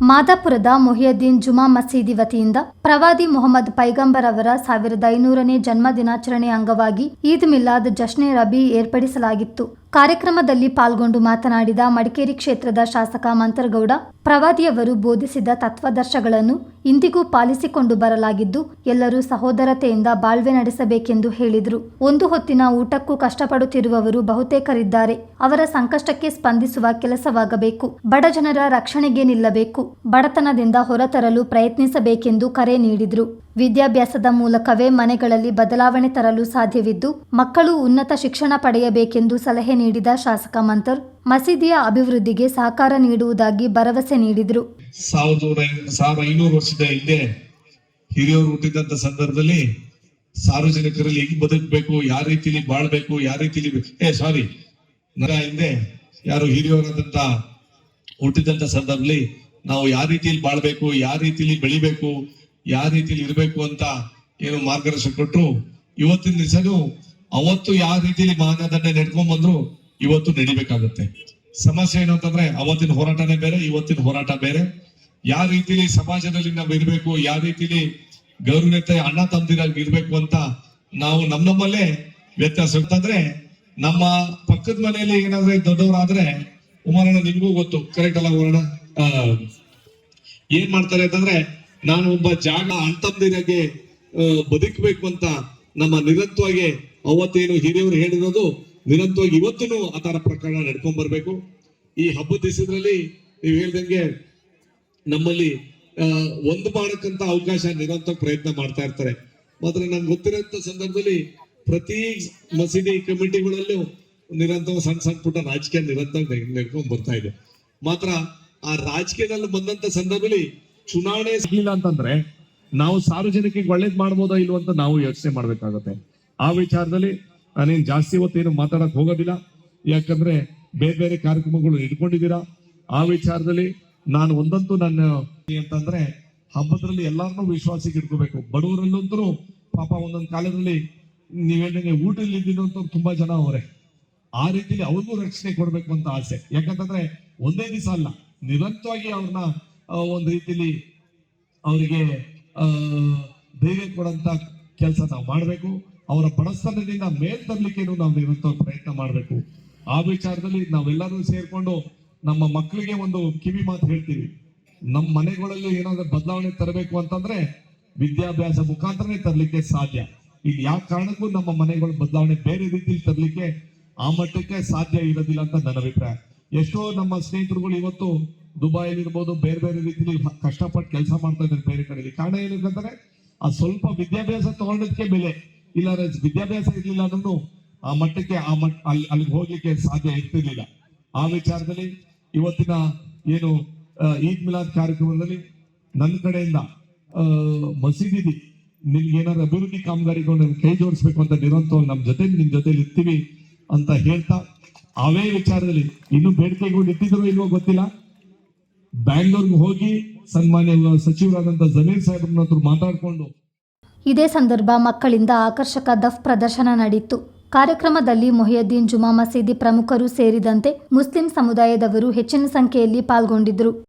ಮಾದಾಪುರದ ಮೊಹಿಯದ್ದೀನ್ ಜುಮಾ ಮಸೀದಿ ವತಿಯಿಂದ ಪ್ರವಾದಿ ಮೊಹಮ್ಮದ್ ಪೈಗಂಬರ್ ಅವರ ಸಾವಿರದ ಐನೂರನೇ ಜನ್ಮ ದಿನಾಚರಣೆ ಅಂಗವಾಗಿ ಈದ್ ಮಿಲಾದ್ ಜಶ್ನೆ ರಬಿ ಏರ್ಪಡಿಸಲಾಗಿತ್ತು. ಕಾರ್ಯಕ್ರಮದಲ್ಲಿ ಪಾಲ್ಗೊಂಡು ಮಾತನಾಡಿದ ಮಡಿಕೇರಿ ಕ್ಷೇತ್ರದ ಶಾಸಕ ಮಂತರಗೌಡ, ಪ್ರವಾದಿಯವರು ಬೋಧಿಸಿದ ತತ್ವಾದರ್ಶಗಳನ್ನು ಇಂದಿಗೂ ಪಾಲಿಸಿಕೊಂಡು ಬರಲಾಗಿದ್ದು, ಎಲ್ಲರೂ ಸಹೋದರತೆಯಿಂದ ಬಾಳ್ವೆ ನಡೆಸಬೇಕೆಂದು ಹೇಳಿದರು. ಒಂದು ಹೊತ್ತಿನ ಊಟಕ್ಕೂ ಕಷ್ಟಪಡುತ್ತಿರುವವರು ಬಹುತೇಕರಿದ್ದಾರೆ. ಅವರ ಸಂಕಷ್ಟಕ್ಕೆ ಸ್ಪಂದಿಸುವ ಕೆಲಸವಾಗಬೇಕು. ಬಡಜನರ ರಕ್ಷಣೆಗೆ ನಿಲ್ಲಬೇಕು. ಬಡತನದಿಂದ ಹೊರತರಲು ಪ್ರಯತ್ನಿಸಬೇಕೆಂದು ಕರೆ ನೀಡಿದರು. ವಿದ್ಯಾಭ್ಯಾಸದ ಮೂಲಕವೇ ಮನೆಗಳಲ್ಲಿ ಬದಲಾವಣೆ ತರಲು ಸಾಧ್ಯವಿದ್ದು, ಮಕ್ಕಳು ಉನ್ನತ ಶಿಕ್ಷಣ ಪಡೆಯಬೇಕೆಂದು ಸಲಹೆ ನೀಡಿದ ಶಾಸಕ ಮಂತರ್ ಮಸೀದಿಯ ಅಭಿವೃದ್ಧಿಗೆ ಸಹಕಾರ ನೀಡುವುದಾಗಿ ಭರವಸೆ ನೀಡಿದರು. ಸಾವಿರದ ಐನೂರು ವರ್ಷದ ಹಿಂದೆ ಹಿರಿಯವರು ಹುಟ್ಟಿದಂತ ಸಂದರ್ಭದಲ್ಲಿ ಸಾರ್ವಜನಿಕರಲ್ಲಿ ಹೆಂಗ್ ಬದುಕಬೇಕು, ಯಾವ ರೀತಿಲಿ ಬಾಳ್ಬೇಕು, ಯಾವ ರೀತಿಲಿ ಏ ಸಾರಿ ಹಿಂದೆ ಯಾರು ಹಿರಿಯವರಾದಂತ ಹುಟ್ಟಿದಂತ ಸಂದರ್ಭದಲ್ಲಿ ನಾವು ಯಾವ ರೀತಿಲಿ ಬಾಳ್ಬೇಕು, ಯಾವ ರೀತಿಲಿ ಬೆಳಿಬೇಕು ಯಾವ ರೀತಿಲಿ ಇರಬೇಕು ಅಂತ ಏನು ಮಾರ್ಗದರ್ಶನ ಕೊಟ್ಟರು ಇವತ್ತಿನ ದಿವಸನು ಅವತ್ತು ಯಾವ ರೀತಿಯಲ್ಲಿ ಮಾನದಂಡ ನಡ್ಕೊಂಡ್ ಬಂದ್ರು, ಇವತ್ತು ನಡಿಬೇಕಾಗುತ್ತೆ. ಸಮಸ್ಯೆ ಏನು ಅಂತಂದ್ರೆ, ಅವತ್ತಿನ ಹೋರಾಟನೇ ಬೇರೆ, ಇವತ್ತಿನ ಹೋರಾಟ ಬೇರೆ. ಯಾವ ರೀತಿಲಿ ಸಮಾಜದಲ್ಲಿ ನಾವು ಇರಬೇಕು, ಯಾವ ರೀತಿಲಿ ಗೌರವತೆ ಅಣ್ಣ ತಮ್ಮದಿರಾಗಿ ಇರಬೇಕು ಅಂತ ನಾವು ನಮ್ ನಮ್ಮಲ್ಲೇ ವ್ಯತ್ಯಾಸ ಅಂತಂದ್ರೆ ನಮ್ಮ ಪಕ್ಕದ ಮನೆಯಲ್ಲಿ ಏನಾದ್ರೆ ದೊಡ್ಡವರಾದ್ರೆ ಉಮಾರಣ್ಣ ನಿಮಗೂ ಗೊತ್ತು ಕರೆಕ್ಟ್ ಅಲ್ಲ ಉಮಾರಣ್ಣ ಏನ್ ಮಾಡ್ತಾರೆ ಅಂತಂದ್ರೆ ನಾನು ಒಬ್ಬ ಜಾಗ ಅಂತಂದಿನಗೆ ಬದುಕಬೇಕು ಅಂತ ನಮ್ಮ ನಿರಂತರವಾಗಿ ಅವತ್ತೇನು ಹಿರಿಯವರು ಹೇಳಿರೋದು, ನಿರಂತರವಾಗಿ ಇವತ್ತೂ ಆ ತರ ಪ್ರಕರಣ ನಡ್ಕೊಂಡ್ ಬರ್ಬೇಕು. ಈ ಹಬ್ಬದ ದಿವಸದಲ್ಲಿ ನೀವು ಹೇಳ್ದಂಗೆ ನಮ್ಮಲ್ಲಿ ಒಂದು ಮಾಡಕ್ಕಂತ ಅವಕಾಶ ನಿರಂತರ ಪ್ರಯತ್ನ ಮಾಡ್ತಾ ಇರ್ತಾರೆ. ಮಾತ್ರ ನಂಗೆ ಗೊತ್ತಿರೋಂಥ ಸಂದರ್ಭದಲ್ಲಿ ಪ್ರತಿ ಮಸೀದಿ ಕಮಿಟಿಗಳಲ್ಲೂ ನಿರಂತರ ಸಣ್ಣ ಸಣ್ಣ ಪುಟ್ಟ ರಾಜಕೀಯ ನಿರಂತರ ನಡ್ಕೊಂಡ್ ಬರ್ತಾ ಇದೆ. ಮಾತ್ರ ಆ ರಾಜಕೀಯದಲ್ಲಿ ಬಂದಂತ ಸಂದರ್ಭದಲ್ಲಿ ಚುನಾವಣೆ ಸಿಗ್ಲಿಲ್ಲ ಅಂತಂದ್ರೆ ನಾವು ಸಾರ್ವಜನಿಕರಿಗೆ ಒಳ್ಳೇದ್ ಮಾಡ್ಬೋದಾ ಇಲ್ವ ಅಂತ ನಾವು ಯೋಚನೆ ಮಾಡ್ಬೇಕಾಗತ್ತೆ. ಆ ವಿಚಾರದಲ್ಲಿ ನಾನೇನು ಜಾಸ್ತಿ ಹೊತ್ತೇನು ಮಾತಾಡಕ್ ಹೋಗೋದಿಲ್ಲ. ಯಾಕಂದ್ರೆ ಬೇರೆ ಬೇರೆ ಕಾರ್ಯಕ್ರಮಗಳು ಇಟ್ಕೊಂಡಿದ್ದೀರಾ. ಆ ವಿಚಾರದಲ್ಲಿ ನಾನು ಒಂದಂತೂ ನನ್ನ ಅಂತಂದ್ರೆ ಹಬ್ಬದಲ್ಲಿ ಎಲ್ಲಾರನ್ನೂ ವಿಶ್ವಾಸಕ್ಕೆ ಇಟ್ಕೋಬೇಕು. ಬಡವರಲ್ಲಂತೂ ಪಾಪ ಒಂದೊಂದು ಕಾಲದಲ್ಲಿ ನೀವ್ ಹೇಳ್ದಂಗೆ ಊಟ ಇಲ್ಲಿದ್ದಂತವ್ರು ತುಂಬಾ ಜನ ಅವರೇ. ಆ ರೀತಿಯಲ್ಲಿ ಅವ್ರಿಗೂ ರಕ್ಷಣೆ ಕೊಡ್ಬೇಕು ಅಂತ ಆಸೆ. ಯಾಕಂತಂದ್ರೆ ಒಂದೇ ದಿವಸ ಅಲ್ಲ, ನಿರಂತರವಾಗಿ ಅವ್ರನ್ನ ಒಂದ್ ರೀತಿಲಿ ಅವರಿಗೆ ಧೈರ್ಯ ಕೊಡಂತ ಕೆಲಸ ನಾವು ಮಾಡಬೇಕು. ಅವರ ಬಡಸ್ತನದಿಂದ ಮೇಲ್ ತರಲಿಕ್ಕೇನು ನಾವು ನಿರಂತರ ಪ್ರಯತ್ನ ಮಾಡಬೇಕು. ಆ ವಿಚಾರದಲ್ಲಿ ನಾವೆಲ್ಲರೂ ಸೇರ್ಕೊಂಡು ನಮ್ಮ ಮಕ್ಕಳಿಗೆ ಒಂದು ಕಿವಿ ಮಾತು ಹೇಳ್ತೀವಿ. ನಮ್ಮ ಮನೆಗಳಲ್ಲಿ ಏನಾದ್ರೂ ಬದಲಾವಣೆ ತರಬೇಕು ಅಂತಂದ್ರೆ ವಿದ್ಯಾಭ್ಯಾಸ ಮುಖಾಂತರನೇ ತರಲಿಕ್ಕೆ ಸಾಧ್ಯ. ಈಗ ಯಾವ ಕಾರಣಕ್ಕೂ ನಮ್ಮ ಮನೆಗಳು ಬದಲಾವಣೆ ಬೇರೆ ರೀತಿಯಲ್ಲಿ ತರಲಿಕ್ಕೆ ಆ ಮಟ್ಟಕ್ಕೆ ಸಾಧ್ಯ ಇರೋದಿಲ್ಲ ಅಂತ ನನ್ನ ಅಭಿಪ್ರಾಯ. ಎಷ್ಟೋ ನಮ್ಮ ಸ್ನೇಹಿತರುಗಳು ಇವತ್ತು ದುಬೈಲಿ ಇರ್ಬೋದು ಬೇರೆ ಬೇರೆ ರೀತಿಲಿ ಕಷ್ಟಪಟ್ಟು ಕೆಲಸ ಮಾಡ್ತಾ ಇದ್ದಾರೆ ಬೇರೆ ಕಡೆಯಲ್ಲಿ ಕಾರಣ ಏನಂತಂದ್ರೆ ಆ ಸ್ವಲ್ಪ ವಿದ್ಯಾಭ್ಯಾಸ ತಗೊಂಡದಕ್ಕೆ ಬೆಲೆ. ಇಲ್ಲ ವಿದ್ಯಾಭ್ಯಾಸ ಇರ್ಲಿಲ್ಲ ಅನ್ನೋದು ಆ ಮಟ್ಟಕ್ಕೆ, ಆ ಮಟ್ಟ ಅಲ್ಲಿ, ಅಲ್ಲಿಗೆ ಹೋಗ್ಲಿಕ್ಕೆ ಸಾಧ್ಯ ಇರ್ತಿರ್ಲಿಲ್ಲ. ಆ ವಿಚಾರದಲ್ಲಿ ಇವತ್ತಿನ ಏನು ಈದ್ ಮಿಲಾದ್ ಕಾರ್ಯಕ್ರಮದಲ್ಲಿ ನನ್ನ ಕಡೆಯಿಂದ ಮಸೀದಿ ನಿಮ್ಗೆ ಏನಾದ್ರು ಅಭಿವೃದ್ಧಿ ಕಾಮಗಾರಿಗಳು ನಿಮ್ಗೆ ಕೈ ಜೋಡಿಸ್ಬೇಕು ಅಂತ ನಿರಂತರ ನಮ್ಮ ಜೊತೆ ನಿಮ್ ಜೊತೆಲಿ ಇರ್ತೀವಿ ಅಂತ ಹೇಳ್ತಾ, ಅವೇ ವಿಚಾರದಲ್ಲಿ ಇನ್ನು ಬೇಡಿಕೆಗಳು ಇಟ್ಟಿದ್ರು ಇಲ್ವೋ ಗೊತ್ತಿಲ್ಲ. ಬ್ಯಾಂಗ್ಳೂರ್ಗೆ ಹೋಗಿ ಸನ್ಮಾನ್ಯ ಸಚಿವರಾದಂತ ಜಮೀರ್ ಸಾಹೇಬ್ರನ್ನ ಮಾತಾಡ್ಕೊಂಡು ಇದೇ ಸಂದರ್ಭ ಮಕ್ಕಳಿಂದ ಆಕರ್ಷಕ ದಫ್ ಪ್ರದರ್ಶನ ನಡೆಯಿತು ಕಾರ್ಯಕ್ರಮದಲ್ಲಿ ಮೊಹಿಯುದ್ದೀನ್ ಜುಮಾ ಮಸೀದಿ ಪ್ರಮುಖರು ಸೇರಿದಂತೆ ಮುಸ್ಲಿಂ ಸಮುದಾಯದವರು ಹೆಚ್ಚಿನ ಸಂಖ್ಯೆಯಲ್ಲಿ ಪಾಲ್ಗೊಂಡಿದ್ದರು.